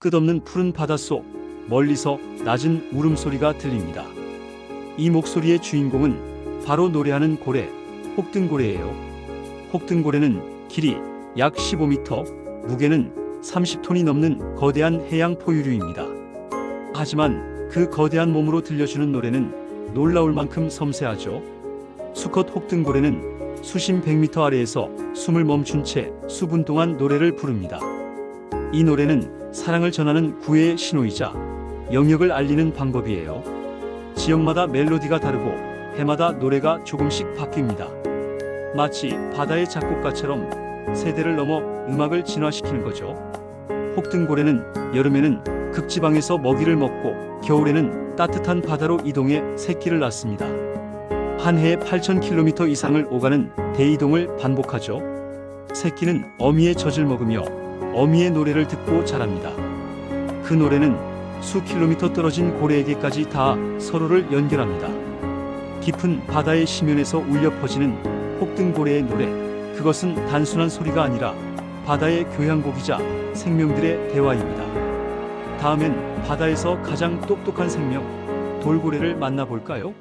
끝없는 푸른 바닷속 멀리서 낮은 울음소리가 들립니다. 이 목소리의 주인공은 바로 노래하는 고래 혹등고래예요. 혹등고래는 길이 약 15m, 무게는 30톤이 넘는 거대한 해양 포유류입니다. 하지만 그 거대한 몸으로 들려주는 노래는 놀라울 만큼 섬세하죠. 수컷 혹등고래는 수심 100m 아래에서 숨을 멈춘 채 수분 동안 노래를 부릅니다. 이 노래는 사랑을 전하는 구애의 신호이자 영역을 알리는 방법이에요. 지역마다 멜로디가 다르고 해마다 노래가 조금씩 바뀝니다. 마치 바다의 작곡가처럼 세대를 넘어 음악을 진화시키는 거죠. 혹등고래는 여름에는 극지방에서 먹이를 먹고 겨울에는 따뜻한 바다로 이동해 새끼를 낳습니다. 한 해에 8,000km 이상을 오가는 대이동을 반복하죠. 새끼는 어미의 젖을 먹으며 어미의 노래를 듣고 자랍니다. 그 노래는 수 킬로미터 떨어진 고래에게까지 다 서로를 연결합니다. 깊은 바다의 심연에서 울려 퍼지는 혹등고래의 노래. 그것은 단순한 소리가 아니라 바다의 교향곡이자 생명들의 대화입니다. 다음엔 바다에서 가장 똑똑한 생명, 돌고래를 만나볼까요?